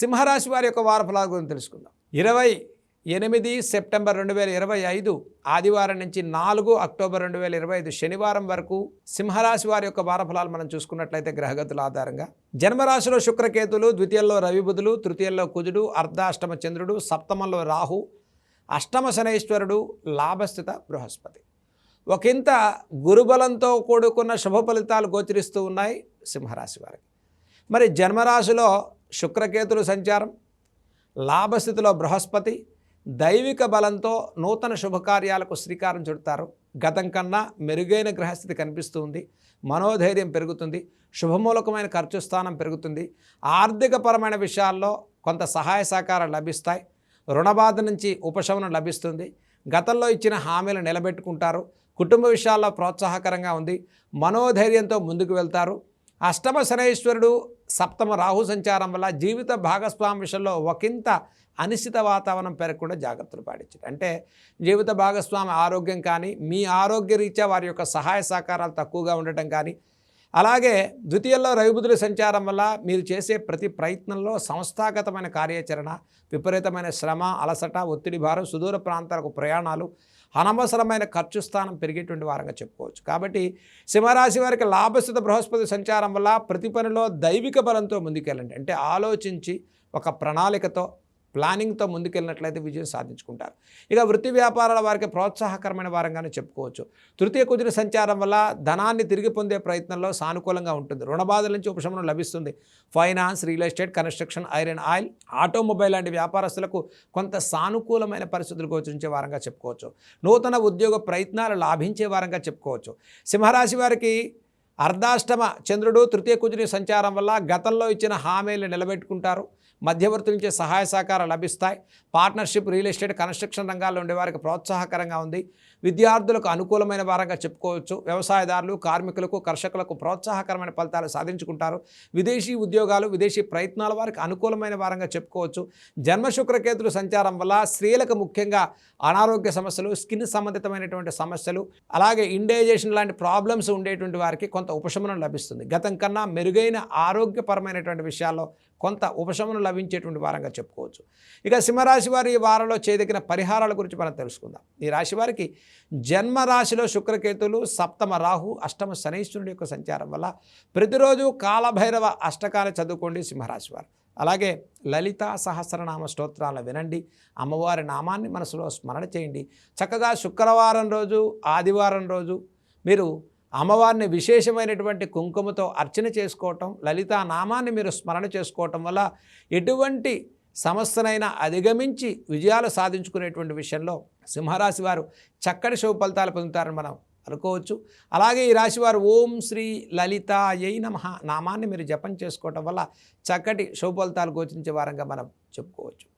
సింహరాశి వారి యొక్క వారఫలాల గురించి తెలుసుకుందాం. ఇరవై ఎనిమిది సెప్టెంబర్ రెండు వేల ఇరవై ఐదు ఆదివారం నుంచి నాలుగు అక్టోబర్ రెండు వేల ఇరవై ఐదు శనివారం వరకు సింహరాశి వారి యొక్క వారఫలాలు మనం చూసుకున్నట్లయితే గ్రహగతుల ఆధారంగా. జన్మరాశిలో శుక్రకేతులు ద్వితీయంలో రవిబుధులు తృతీయంలో కుజుడు అర్ధాష్టమ చంద్రుడు సప్తమంలో రాహు అష్టమ శనైశ్వరుడు లాభస్థిత బృహస్పతి. ఒకంత గురుబలంతో కూడుకున్న శుభ ఫలితాలు గోచరిస్తూ ఉన్నాయి సింహరాశి వారికి. మరి జన్మరాశిలో శుక్రకేతులు సంచారం లాభస్థితిలో బృహస్పతి దైవిక బలంతో నూతన శుభకార్యాలకు శ్రీకారం చుడతారు. గతం కన్నా మెరుగైన గ్రహస్థితి కనిపిస్తుంది మనోధైర్యం పెరుగుతుంది శుభమూలకమైన ఖర్చు స్థానం పెరుగుతుంది. ఆర్థికపరమైన విషయాల్లో కొంత సహాయ సహకారం లభిస్తాయి రుణబాధ నుంచి ఉపశమనం లభిస్తుంది. గతంలో ఇచ్చిన హామీలు నిలబెట్టుకుంటారు కుటుంబ విషయాల్లో ప్రోత్సాహకరంగా ఉంది మనోధైర్యంతో ముందుకు వెళ్తారు. అష్టమ శనైశ్వరుడు సప్తమ రాహు సంచారం వల్ల జీవిత భాగస్వామి విషయంలో ఒకంత అనిశ్చిత వాతావరణం పెరగకుండా జాగ్రత్తలు పాటించారు అంటే జీవిత భాగస్వామి ఆరోగ్యం కానీ మీ ఆరోగ్య రీత్యా వారి యొక్క సహాయ సహకారాలు తక్కువగా ఉండటం కానీ అలాగే ద్వితీయంలో రవిబుధుల సంచారం వల్ల మీరు చేసే ప్రతి ప్రయత్నంలో సంస్థాగతమైన కార్యాచరణ విపరీతమైన శ్రమ అలసట ఒత్తిడి భారం సుదూర ప్రాంతాలకు ప్రయాణాలు అనవసరమైన ఖర్చు స్థానం పెరిగేటువంటి వారంగా చెప్పుకోవచ్చు. కాబట్టి సింహరాశి వారికి లాభస్థిత బృహస్పతి సంచారం వల్ల ప్రతి పనిలో దైవిక బలంతో ముందుకెళ్ళండి. అంటే ఆలోచించి ఒక ప్రణాళికతో ప్లానింగ్తో ముందుకెళ్ళినట్లయితే విజయం సాధించుకుంటారు. ఇక వృత్తి వ్యాపారాల వారికి ప్రోత్సాహకరమైన వారంగానే చెప్పుకోవచ్చు. తృతీయ కుదిరి సంచారం వల్ల ధనాన్ని తిరిగి పొందే ప్రయత్నంలో సానుకూలంగా ఉంటుంది. రుణబాధల నుంచి ఉపశమనం లభిస్తుంది. Finance real estate construction iron oil automobile లాంటి వ్యాపారస్తులకు కొంత సానుకూలమైన పరిస్థితులు గోచరించే వారంగా చెప్పుకోవచ్చు. నూతన ఉద్యోగ ప్రయత్నాలు లాభించే వారంగా చెప్పుకోవచ్చు. సింహరాశి వారికి అర్ధాష్టమ చంద్రుడు తృతీయ కుజుని సంచారం వల్ల గతంలో ఇచ్చిన హామీలు నిలబెట్టుకుంటారు. మధ్యవర్తుల నుంచి సహాయ సహకారాలు లభిస్తాయి. పార్ట్నర్షిప్ రియల్ ఎస్టేట్ కన్స్ట్రక్షన్ రంగాల్లో ఉండేవారికి ప్రోత్సాహకరంగా ఉంది. విద్యార్థులకు అనుకూలమైన వారంగా చెప్పుకోవచ్చు. వ్యవసాయదారులు కార్మికులకు కర్షకులకు ప్రోత్సాహకరమైన ఫలితాలు సాధించుకుంటారు. విదేశీ ఉద్యోగాలు విదేశీ ప్రయత్నాల వారికి అనుకూలమైన వారంగా చెప్పుకోవచ్చు. జన్మశుక్రకేతులు సంచారం వల్ల స్త్రీలకు ముఖ్యంగా అనారోగ్య సమస్యలు స్కిన్ సంబంధితమైనటువంటి సమస్యలు అలాగే ఇండైజేషన్ లాంటి ప్రాబ్లమ్స్ ఉండేటువంటి వారికి కొంత కొంత ఉపశమనం లభిస్తుంది. గతం కన్నా మెరుగైన ఆరోగ్యపరమైనటువంటి విషయాల్లో కొంత ఉపశమనం లభించేటువంటి వారంగా చెప్పుకోవచ్చు. ఇక సింహరాశి వారి ఈ వారంలో చేయదగిన పరిహారాల గురించి మనం తెలుసుకుందాం. ఈ రాశి వారికి జన్మ రాశిలో శుక్రకేతులు సప్తమ రాహు అష్టమ శనైశ్వరుడి యొక్క సంచారం వల్ల ప్రతిరోజు కాలభైరవ అష్టకాన్ని చదువుకోండి సింహరాశి వారు. అలాగే లలిత సహస్రనామ స్తోత్రాలను వినండి. అమ్మవారి నామాన్ని మనసులో స్మరణ చేయండి. చక్కగా శుక్రవారం రోజు ఆదివారం రోజు మీరు అమ్మవారిని విశేషమైనటువంటి కుంకుమతో అర్చన చేసుకోవటం లలితా నామాన్ని మీరు స్మరణ చేసుకోవటం వల్ల ఎటువంటి సమస్యనైనా అధిగమించి విజయాలు సాధించుకునేటువంటి విషయంలో సింహరాశి వారు చక్కటి శుభ ఫలితాలు పొందుతారని మనం అనుకోవచ్చు. అలాగే ఈ రాశివారు ఓం శ్రీ లలిత అయ్యి నమ నామాన్ని మీరు జపం చేసుకోవటం వల్ల చక్కటి శుభ ఫలితాలు గోచించే వారంగా మనం చెప్పుకోవచ్చు.